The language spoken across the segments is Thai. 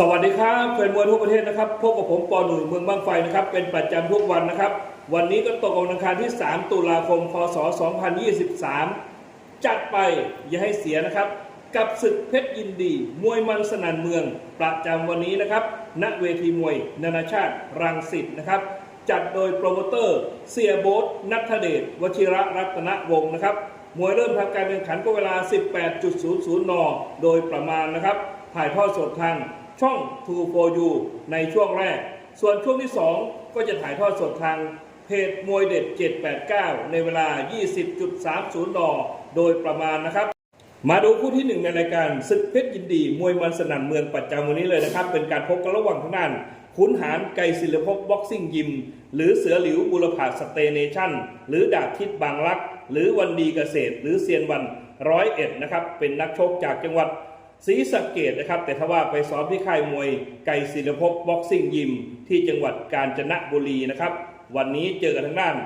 สวัสดีครับแฟนมวยทั่วประเทศนะครับพบกับผมปอหนุ่ยเมืองบางไฟนะครับเป็นประจำทุกวันนะครับ วันนี้ก็ตกวันอังคารที่ 3 ตุลาคม พศ 2023 จัดไปอย่าให้เสียนะครับ กับศึกเพชรยินดี มวยมันสนันเมือง ประจำวันนี้นะครับณเวทีมวย นานาชาติรังสิตนะครับ จัดโดยโปรโมเตอร์ เสียโบ๊ทนัทเดชวชิระรัตนวงศ์นะครับมวยเริ่มทำการแข่งขันก็เวลา 18.00 น โดยประมาณนะครับถ่ายทอดสดทาง ช่อง2 for you ในช่วงแรก ส่วนช่วงที่ 2 ก็จะถ่ายทอดสดทางเพจมวยเด็ด 789 ในเวลา 20.30 น โดยประมาณนะครับ มาดูคู่ที่หนึ่งในรายการศึกเพชรยินดี มวยมันสนั่นเมืองประจำวันนี้เลยนะครับ เป็นการพบกันระหว่างทางด้านขุนหารไกรศิลปภพบ็อกซิ่งยิม หรือเสือหลิวบุรพาสเตเนชั่น หรือดาบทิศบางรัก หรือวันดีเกษตร หรือเซียนวันร้อยเอ็ดนะครับ เป็นนักชกจากจังหวัด ศรีสะเกดนะครับ แต่ถ้าว่าไปซ้อมที่ค่ายมวยไกรศิลปภพบ็อกซิ่งยิม ที่จังหวัดกาญจนบุรีนะครับ วันนี้เจอกันทางด้าน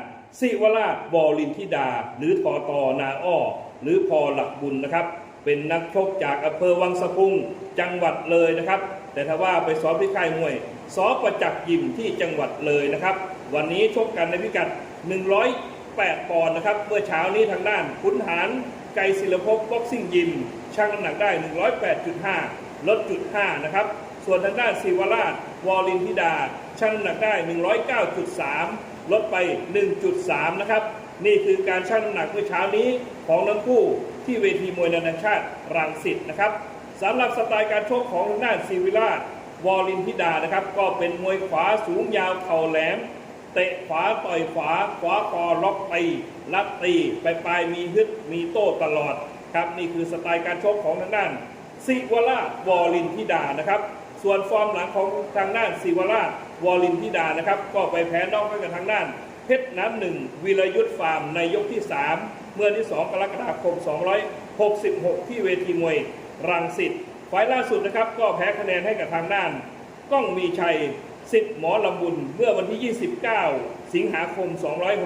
สิวราชบอลินทิดา หรือทอตอนาอ้อหรือพอหลักบุญนะครับ เป็นนักชกจากอำเภอวังสะพุงจังหวัดเลยนะครับ แต่ถ้าว่าไปซ้อมที่ค่ายมวยซอประจักษ์ยิมที่จังหวัดเลยนะครับ วันนี้ชกกันในพิกัด 108ปอนด์นะครับ เมื่อเช้านี้ทางด้านขุนหาร ไกรศิลปภพบ็อกซิ่งยิมชั่งน้ำหนักได้ 108.5 ลดจุด5นะครับ ส่วนทางด้านศิวราช วอลินทิดา ชั่งน้ำหนักได้ 109.3 ลดไป 1.3 นะครับ นี่คือการชั่งน้ำหนักเมื่อเช้านี้ของทั้งคู่ที่เวทีมวยนานาชาติรังสิตนะครับสำหรับสไตล์การชกของทางด้านศิวิราช วอลินทิดานะครับ ก็เป็นมวยขวาสูงยาวเข่าแหลม เตะขวาต่อยขวาขวาคอล็อกตีลัดตีไปปลายมีฮึดมีโต้ตลอดครับนี่คือสไตล์การชกของทางด้านศิวราวอลินทิดานะครับ ส่วนฟอร์มหลังของทางด้านศิวราวอลินทิดานะครับ ก็ไปแพ้นอกให้กับทางด้านเพชรน้ำหนึ่งวีรยุทธฟาร์มในยกที่ 3 เมื่อที่ 2 กรกฎาคม 266 ที่เวทีมวยรังสิตไฟล์ล่าสุดนะครับ ก็แพ้คะแนนให้กับทางด้าน ก้องมีชัย สิทธิ์หมอลำบุญเมื่อวันที่ 29 สิงหาคม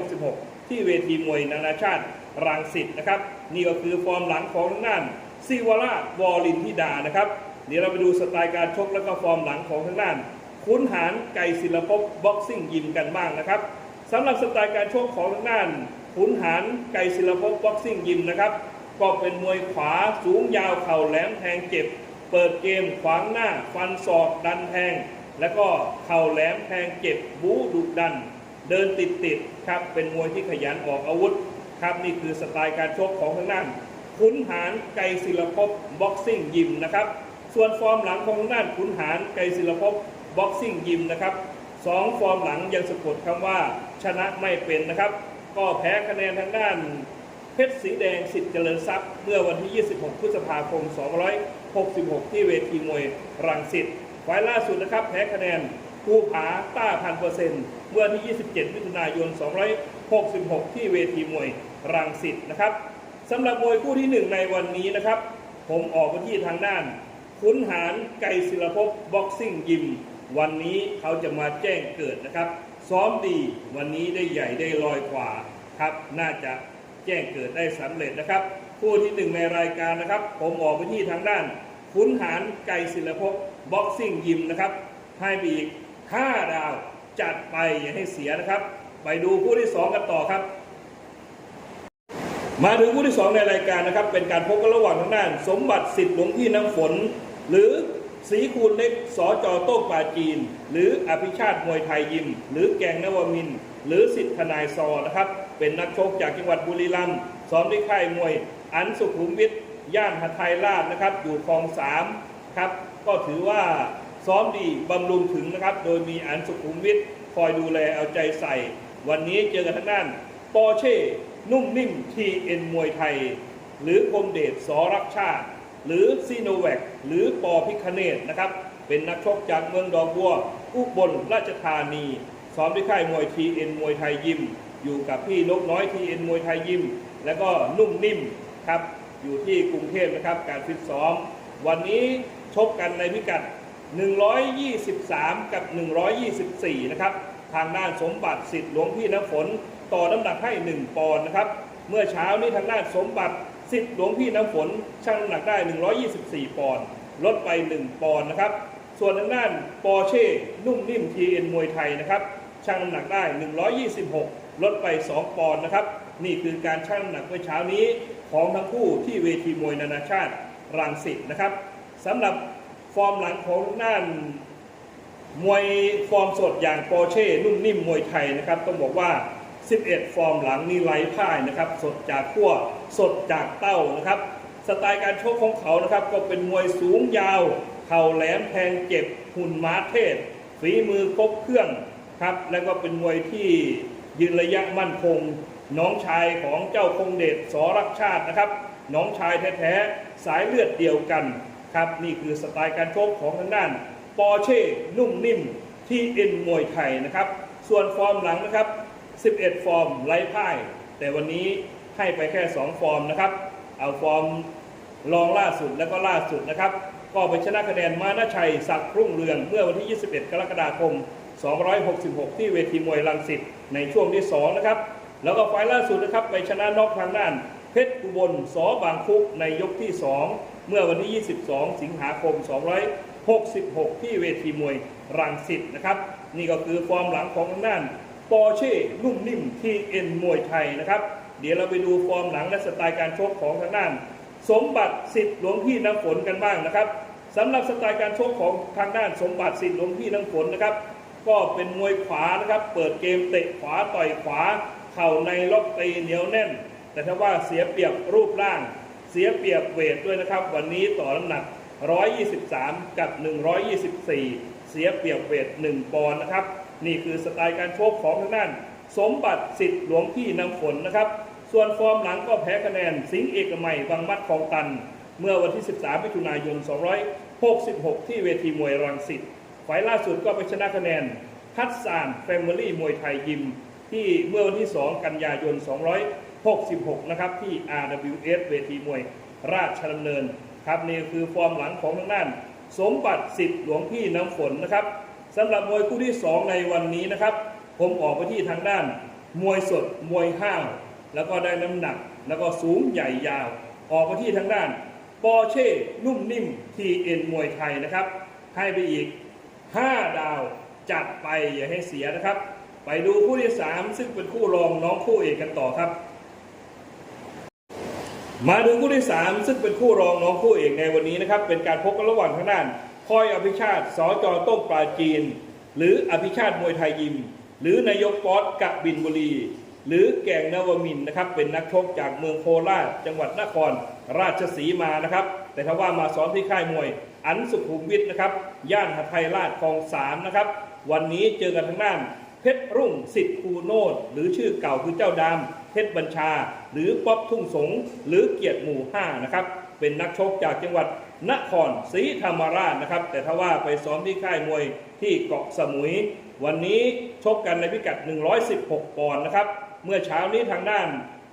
266 ที่เวทีมวยนานาชาติรังสิตนะครับ นี่ก็คือฟอร์มหลังของทางด้านซิวราชวอลินทิดานะครับเดี๋ยวเราไปดูสไตล์การชกแล้วก็ฟอร์มหลังของทางด้านขุนหารไกรศิลปบ็อกซิ่งยิมกันบ้างนะครับสำหรับสไตล์การชกของทางด้านขุนหารไกรศิลปบ็อกซิ่งยิมนะครับก็เป็นมวยขวาสูงยาวเข่าแหลมแทงเจ็บ เปิดเกมขวางหน้า ฟันศอกดันแทง แล้วก็เข่าแหลมแทงเจ็บบู๊ดุดัน เดินติดติดๆครับเป็นมวยที่ขยันออกอาวุธครับนี่คือสไตล์การชกของทางด้านขุนหารไกรศิลภพบ็อกซิ่งยิมนะครับส่วนฟอร์มหลังของทางด้านขุนหารไกรศิลภพบ็อกซิ่งยิมนะครับสองฟอร์มหลังยังสะกดคำว่าชนะไม่เป็นนะครับ ก็แพ้คะแนนทางด้านเพชรสีแดงสิทธิ์เจริญทรัพย์ เมื่อวันที่ 26 พฤษภาคม 266 ที่เวทีมวยรังสิต ไฟล์ล่าสุดนะครับแพ้คะแนนภูผาต้าพันเปอร์เซ็นต์เมื่อที่ 27 มิถุนายน 266 ที่เวทีมวยรังสิตนะครับสำหรับมวยคู่ที่หนึ่งในวันนี้นะครับ ผมออกไปที่ทางด้าน ขุนหารไกศิลปภพบ็อกซิ่งยิม วันนี้เขาจะมาแจ้งเกิดนะครับ ซ้อมดีวันนี้ได้ใหญ่ได้ลอยกว่าครับ น่าจะแจ้งเกิดได้สำเร็จนะครับ คู่ที่หนึ่งในรายการนะครับ ผมออกไปที่ทางด้าน ขุนหารไกรศิลปภพบ็อกซิ่งยิมนะครับ ให้ไปอีก 5 ดาวจัดไปอย่าให้เสียนะครับ ไปดูคู่ที่ 2 กันต่อครับ มาถึงคู่ที่ 2 ในรายการนะครับ เป็นการพบกันระหว่างทางด้าน สมบัติสิทธิ์หลวงพี่น้ำฝน หรือศรีคูณเล็กสอจอโต้งปาจีน หรืออภิชาติมวยไทยยิม หรือแกงนวมิน หรือสิทธิ์ทนายซอนะครับ เป็นนักชกจากจังหวัดบุรีรัมย์ซ้อมที่ค่ายมวย อันสุขุมวิทย ย่านหัทไทยราชนะครับ อยู่คลองสามครับ ก็ถือว่าซ้อมดีบำรุงถึงนะครับ โดยมีอันสุขุมวิทคอยดูแลเอาใจใส่ วันนี้เจอกันทางด้านปอร์เช่นุ่มนิ่มทีเอ็นมวยไทย หรือคมเดชสอรักชาติ หรือซีโนแวคหรือปอพิคเนตนะครับ เป็นนักชกจากเมืองดอกบัว อุบลราชธานีซ้อมที่ค่ายมวยทีเอ็นมวยไทยยิมอยู่กับพี่นกน้อยทีเอ็นมวยไทยยิมแล้วก็นุ่มนิ่มครับ อยู่ที่กรุงเทพนะครับ การฟิตซ้อม วันนี้ชกกันในพิกัด 123 กับ 124 นะครับ ทางด้านสมบัติสิทธิ์หลวงพี่น้ำฝน ต่อน้ำหนักให้ 1 ปอนด์นะครับ เมื่อเช้านี้ทางด้านสมบัติสิทธิ์หลวงพี่น้ำฝนชั่งน้ำหนักได้ 124 ปอนด์ลดไป 1 ปอนด์นะครับ ส่วนทางด้านปอร์เช่นุ่มนิ่มทีเอ็นมวยไทยนะครับชั่งน้ำหนักได้ 126 ลดไป 2 ปอนด์นะครับ นี่คือการชั่งน้ำหนักเมื่อเช้านี้ ของทั้งคู่ที่เวทีมวยนานาชาติรังสิตนะครับสำหรับฟอร์มหลังของทางด้านมวยฟอร์มสดอย่างโปเช่นุ่มนิ่มมวยไทยนะครับต้องบอกว่า 11 ฟอร์มหลังนี่ไร้พ่ายนะครับ สดจากขั้วสดจากเต้านะครับ สไตล์การชกของเขานะครับ ก็เป็นมวยสูงยาว เข่าแหลมแทงเจ็บหุ่นม้าเทศฝีมือครบเครื่องครับ แล้วก็เป็นมวยที่ ยืนระยะมั่นคง น้องชายของเจ้าคงเดชสรักชาตินะครับ น้องชายแท้ๆ สายเลือดเดียวกันครับนี่คือสไตล์การชกของทางด้านปอร์เช่นุ่มนิ่มที่เอ็นมวยไทยนะครับ ส่วนฟอร์มหลังนะครับ 11 ฟอร์มไร้พ่าย แต่วันนี้ให้ไปแค่ 2 ฟอร์มนะครับ เอาฟอร์มรองล่าสุดแล้วก็ล่าสุดนะครับ ก็ไปชนะคะแนนมานาชัยศักรุ่งเรืองเมื่อวันที่ 21 กรกฎาคม 266 ที่เวทีมวยลังสิตในช่วงที่ 2 นะครับ แล้วก็ไฟล์ล่าสุดนะครับ ไปชนะน็อกทางด้าน เพชรอุบลสอบางคุกในยกที่ 2 เมื่อวันที่ 22 สิงหาคม 266 ที่เวทีมวยรังสิตนะครับ นี่ก็คือฟอร์มหลังของทางด้านปอร์เช่นุ่มนิ่มทีเอ็นมวยไทยนะครับ เดี๋ยวเราไปดูฟอร์มหลังและสไตล์การชกของทางด้าน สมบัติสิทธิ์หลวงพี่น้ำฝนกันบ้างนะครับสำหรับสไตล์การชกของทางด้านสมบัติสิทธิ์หลวงพี่น้ำฝนนะครับ ก็เป็นมวยขวานะครับ เปิดเกมเตะขวาต่อยขวา เข่าในล็อกตีเหนียวแน่น แต่ถ้าว่าเสียเปรียบรูปร่าง เสียเปรียบเวทด้วยนะครับ วันนี้ต่อน้ำหนัก 123 กับ 124 เสียเปรียบเวท 1 ปอนด์นะครับ นี่คือสไตล์การชกของทางด้าน สมบัติสิทธิ์หลวงพี่น้ำฝนนะครับ ส่วนฟอร์มหลังก็แพ้คะแนน สิงเอกมัยบางมัดคลองตัน เมื่อวันที่ 13มิถุนายน 266 ที่เวทีมวยรังสิต ไฟล์ล่าสุดก็ไปชนะคะแนนพัดสานแฟมิลี่มวยไทยยิม ที่เมื่อวันที่ 2 กันยายน 266 นะครับ ที่ RWS เวทีมวยราชดำเนิน ครับนี่คือฟอร์มหลังของทางด้าน สมบัติสิทธิ์หลวงพี่น้ำฝนนะครับสำหรับมวยคู่ที่ 2 ในวันนี้นะครับ ผมออกไปที่ทางด้าน มวยสดมวยห้าวแล้วก็ได้น้ำหนัก แล้วก็สูงใหญ่ยาว ออกไปที่ทางด้านปอร์เช่นุ่มนิ่มทีเอ็นมวยไทยนะครับ ให้ไปอีก 5 ดาวจัดไปอย่าให้เสียนะครับ ไปดูคู่ที่ 3 ซึ่งเป็นคู่รองน้องคู่เอกกันต่อครับ มาดูคู่ที่ 3 ซึ่งเป็นคู่รองน้องคู่เอกในวันนี้นะครับ เป็นการพบกันระหว่างทางด้านพลอยอภิชาติสจโต้งปลาจีน หรืออภิชาติมวยไทยยิม หรือนายกป๊อตกะบินบุรี หรือแกงนวมินนะครับ เป็นนักชกจากเมืองโคราชจังหวัดนครราชสีมานะครับ แต่ถ้าว่ามาซ้อมที่ค่ายมวย อันสุขุมวิทนะครับ ย่านหทัยราชคลองสามนะครับ วันนี้เจอกันทางด้าน เพชรรุ่งสิทธิ์ภูโนดหรือชื่อเก่าคือเจ้าดำเพชรบัญชา หรือป๊อบทุ่งสง หรือเกียรติหมู่ห้านะครับ เป็นนักชกจากจังหวัดนครศรีธรรมราชนะครับ แต่ถ้าว่าไปซ้อมที่ค่ายมวยที่เกาะสมุย วันนี้ชกกันในพิกัด 116 ปอนด์นะครับ เมื่อเช้านี้ทางด้าน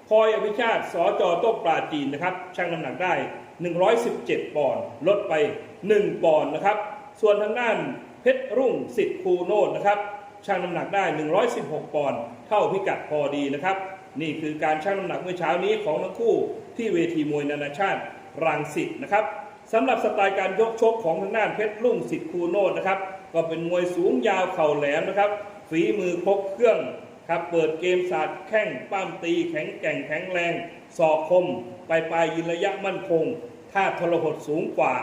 พลอยอภิชาติสจโต๊ะปลาจีนนะครับชั่งน้ำหนักได้ 117 ปอนด์ลดไป 1 ปอนด์นะครับ ส่วนทางด้านเพชรรุ่งสิทธิ์ภูโนดนะครับชั่งน้ำหนักได้ 116 ปอนด์เท่าพิกัดพอดีนะครับ นี่คือการชั่งน้ำหนักเมื่อเช้านี้ของทั้งคู่ที่เวทีมวยนานาชาติรังสิตนะครับสำหรับสไตล์การยกชกของทางด้านเพชรลุ่งสิทธิ์คูโนดนะครับก็เป็นมวยสูงยาวเข่าแหลมนะครับฝีมือครบเครื่อง ครับเปิดเกมศาสตร์แข้งป้ามตีแข็งแกร่งแข็งแรงศอกคมปลายปลายยืนระยะมั่นคงท่าทรหดสูงกว่า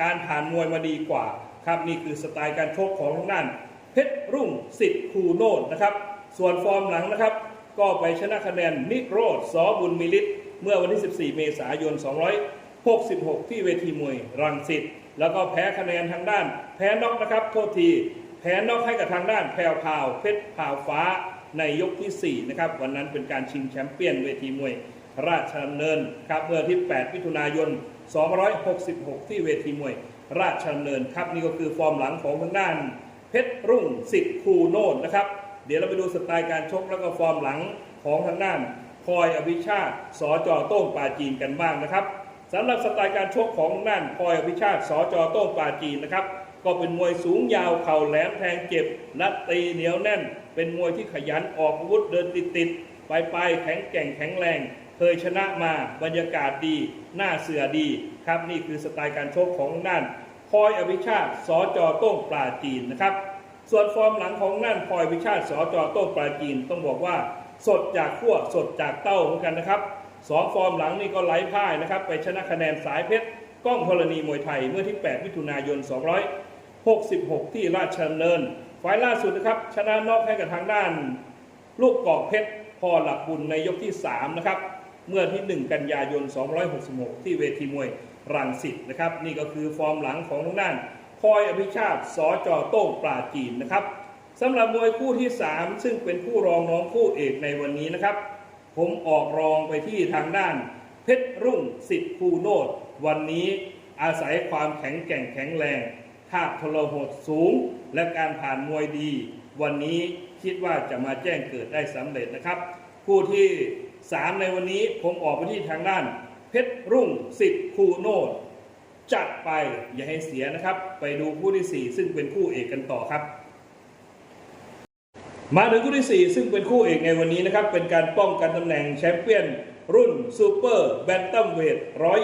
การผ่านมวยมาดีกว่าครับนี่คือสไตล์การชกของทางด้านเพชรรุ่งสิทธิ์คูโนดนะครับ ส่วนฟอร์มหลังนะครับ ก็ไปชนะคะแนนนิโรธสอบุญมิลิตเมื่อวันที่ 14 เมษายน 266 ที่เวทีมวยรังสิตแล้วก็แพ้คะแนนทางด้าน แพ้น็อกนะครับโทษที แพ้น็อกให้กับทางด้านแพรวพาวเพชรพาวฟ้า ในยกทีสี่ 4 นะครับ วันนั้นเป็นการชิงแชมป์เปี้ยนเวทีมวยราชดำเนินครับเมื่อที่ 8 มิถุนายน 266 ที่เวทีมวยราชดำเนินครับนี่ก็คือฟอร์มหลังของทางด้าน เพชรรุ่งสิทธิ์คูโนดนะครับ เดี๋ยวเราไปดูสไตล์การชกแล้วก็ฟอร์มหลังของทางด้านพลอยอภิชาติสจโต้งปาจีนกันบ้างนะครับสำหรับสไตล์การชกของทางด้านพลอยอภิชาติสจโต้งปาจีนนะครับ ก็เป็นมวยสูงยาวเข่าแหลมแทงเจ็บนัดตีเหนียวแน่น เป็นมวยที่ขยันออกอาวุธเดินติดติดๆไปไปๆแข็งแกร่งแข็งแรง เคยชนะมาบรรยากาศดี หน้าเสือดี ครับนี่คือสไตล์การชกของทางด้านพลอยอภิชาติสจโต้งปลาจีนนะครับ ส่วนฟอร์มหลังของนั่นพลอยอภิชาติสจโต้งปลาจีนต้องบอกว่า สดจากขั้วสดจากเต้าเหมือนกันนะครับสองฟอร์มหลังนี่ก็ไร้พ่ายนะครับ ไปชนะคะแนนสายเพชร ก้องธรณีมวยไทยเมื่อที่ 8 มิถุนายน 266 ที่ราชเนินไฟล์ล่าสุดนะครับชนะนอกให้กับทางด้าน ลูกกอกเพชรพอหลักบุญในยกที่ 3 นะครับ เมื่อที่ 1 กันยายน 266 ที่เวทีมวยรังสิตนะครับ นี่ก็คือฟอร์มหลังของทางด้านพลอยอภิชาติสจโต้งปราจีนนะครับสำหรับมวยคู่ที่ 3 ซึ่งเป็นคู่รองน้องคู่เอกในวันนี้นะครับ ผมออกรองไปที่ทางด้าน เพชรรุ่งสิทธิ์ภูโนดวันนี้อาศัยความแข็งแกร่งแข็งแรงธาตุทรหดสูง และการผ่านมวยดี วันนี้คิดว่าจะมาแจ้งเกิดได้สำเร็จนะครับ คู่ที่ 3 ในวันนี้ผมออกไปที่ทางด้าน เพชรรุ่งสิทธิ์ภูโนดจัดไปอย่าให้เสียนะครับ ไปดูคู่ที่ 4 ซึ่งเป็นคู่เอกกันต่อครับ มาถึงคู่ที่ 4 ซึ่งเป็นคู่เอกในวันนี้นะครับ เป็นการป้องกันตำแหน่งแชมเปี้ยน รุ่นซูเปอร์แบนตัมเวท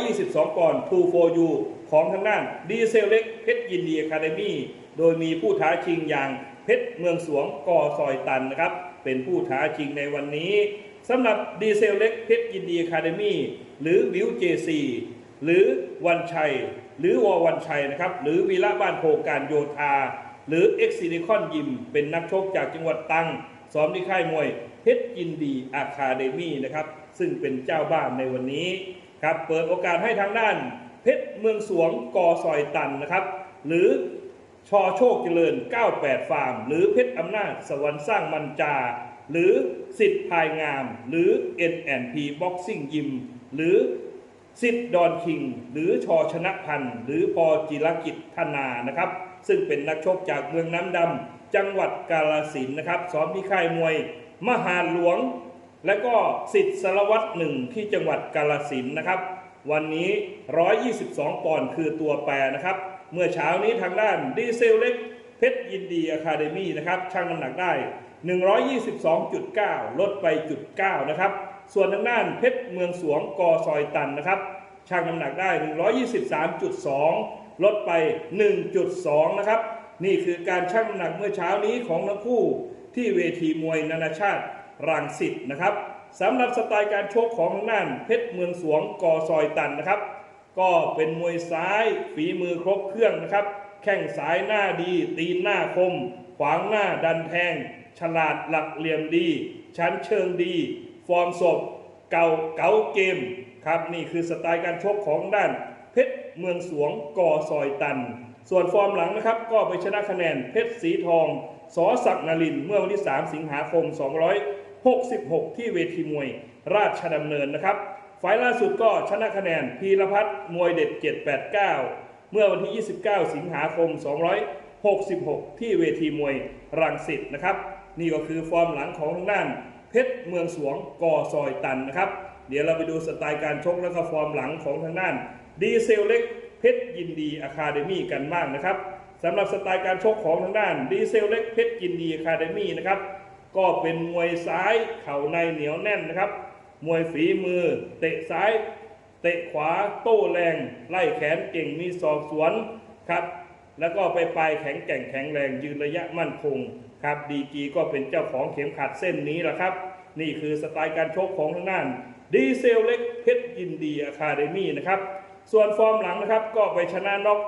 122 ปอนด์ 2 4 u ของทางด้านดีเซลเล็กเพชรยินดีอะคาเดมี่โดยมีผู้ท้าชิงอย่างเพชรเมืองสวงกอซอยตันนะครับ เป็นผู้ท้าชิงในวันนี้สำหรับดีเซลเล็กเพชรยินดีอะคาเดมี่หรือวิวเจซีหรือวันชัย หรือวอวันชัยนะครับ หรือวีระบ้านโพการโยธา หรือเอ็กซิลิคอนยิม เป็นนักชกจากจังหวัดตังซ้อมที่ค่ายมวยเพชรยินดีอะคาเดมี่นะครับ ซึ่งเป็นเจ้าบ้านในวันนี้ครับเปิดโอกาสให้ทางด้าน เพชรเมืองสวงกอซอยตันนะครับ หรือชอโชคเจริญ 98 ฟาร์ม หรือเพชรอำนาจสวรรค์สร้างมันจา หรือสิทธิ์พายงาม หรือ N&P Boxing Gym หรือสิทธิ์ดอนคิง หรือชอชนะพันธ์หรือพอจิรกิจธนานะครับ ซึ่งเป็นนักชกจากเมืองน้ำดำจังหวัดกาลสินนะครับซ้อมที่ค่ายมวย มหาหลวง และก็สิทธิ์สารวัตรหนึ่งที่จังหวัดกาลสินนะครับ วันนี้ 122 ปอนด์คือตัวแปรนะครับ เมื่อเช้านี้ทางด้านดีเซลเล็กเพชรยินดีอะคาเดมี่นะครับชั่งน้ำหนักได้ 122.9 ลดไปจุด9นะครับ ส่วนทางด้านเพชรเมืองสวงกอซอยตันนะครับชั่งน้ำหนักได้ 123.2 ลดไป 1.2 นะครับ นี่คือการชั่งน้ำหนักเมื่อเช้านี้ของทั้งคู่ที่เวทีมวยนานาชาติ รังสิตนะครับสำหรับสไตล์การชกของทางด้านเพชรเมืองสวงกอซอยตันนะครับ ก็เป็นมวยซ้ายฝีมือครบเครื่องนะครับ แข้งซ้ายหน้าดี ตีนหน้าคม ขวางหน้าดันแทง ฉลาดหลักเหลี่ยมดี ชั้นเชิงดี ฟอร์มศพเก่าเก๋าเกมครับนี่คือสไตล์การชกของด้านเพชรเมืองสวงกอซอยตัน ส่วนฟอร์มหลังนะครับ ก็ไปชนะคะแนนเพชรสีทองสอศักดิ์นรินเมื่อวันที่ 3 สิงหาคม 66 ที่เวทีมวยราชดำเนินนะครับไฟล์ล่าสุดก็ชนะคะแนนพีรพัฒน์มวยเด็ด 789 เมื่อวันที่ 29 สิงหาคม 266 ที่เวทีมวยรังสิตนะครับ นี่ก็คือฟอร์มหลังของทางด้าน เพชรเมืองสวงกอซอยตันนะครับ เดี๋ยวเราไปดูสไตล์การชกและก็ฟอร์มหลังของทางด้าน ดีเซลเล็กเพชรยินดีอะคาเดมี่กันบ้างนะครับสำหรับสไตล์การชกของทางด้านดีเซลเล็กเพชรยินดีอะคาเดมี่นะครับ ก็เป็นมวยซ้ายเข่าในเหนียวแน่นนะครับ มวยฝีมือ เตะซ้าย เตะขวาโต้แรง ไล่แขนเก่งมีศอกสวนครับแล้วก็ไปปลายแข็งแกร่งแข็งแรงยืนระยะมั่นคงครับดีกีก็เป็นเจ้าของเข็มขัดเส้นนี้แหละครับ นี่คือสไตล์การชกของทางด้านดีเซลเล็กเพชรยินดีอะคาเดมี่นะครับ ส่วนฟอร์มหลังนะครับก็ไปชนะน็อก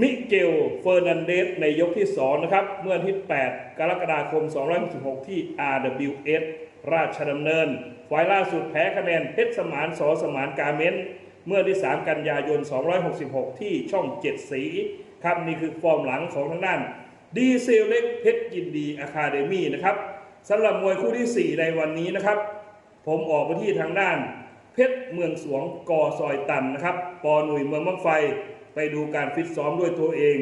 มิเกลเฟอร์นันเดสในยกที่ 2 นะครับ เมื่อวันที่ 8 กรกฎาคม 266 ที่ RWS ราชดำเนินฝ่ายล่าสุดแพ้คะแนนเพชรสมานสอสมานกาเมนเมื่อที่ 3 กันยายน 266 ที่ช่อง 7 สี ครับนี่คือฟอร์มหลังของทางด้านดีเซลเล็กเพชรยินดีอะคาเดมี่นะครับสำหรับมวยคู่ที่ 4 ในวันนี้นะครับ ผมออกไปที่ทางด้าน เพชรเมืองสวงกอซอยตันนะครับปอหนุ่ยเมืองมังไฟไปดูการฟิตซ้อมด้วยตัวเอง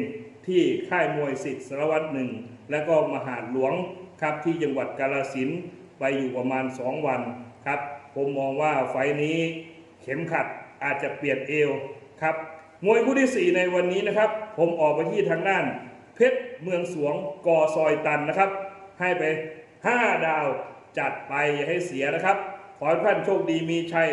ที่ค่ายมวยสิทธิ์สารวัตรหนึ่งและก็มหาดหลวงครับที่จังหวัดกาลสินไปอยู่ประมาณ 2 วันครับ ผมมองว่าไฟนี้เข็มขัดอาจจะเปลี่ยนเอวครับมวยคู่ที่ 4 ในวันนี้นะครับ ผมออกไปที่ทางด้าน เพชรเมืองสวงกอซอยตันนะครับ ให้ไป 5 ดาวจัดไปอย่าให้เสียนะครับ ขอให้ท่านโชคดีมีชัย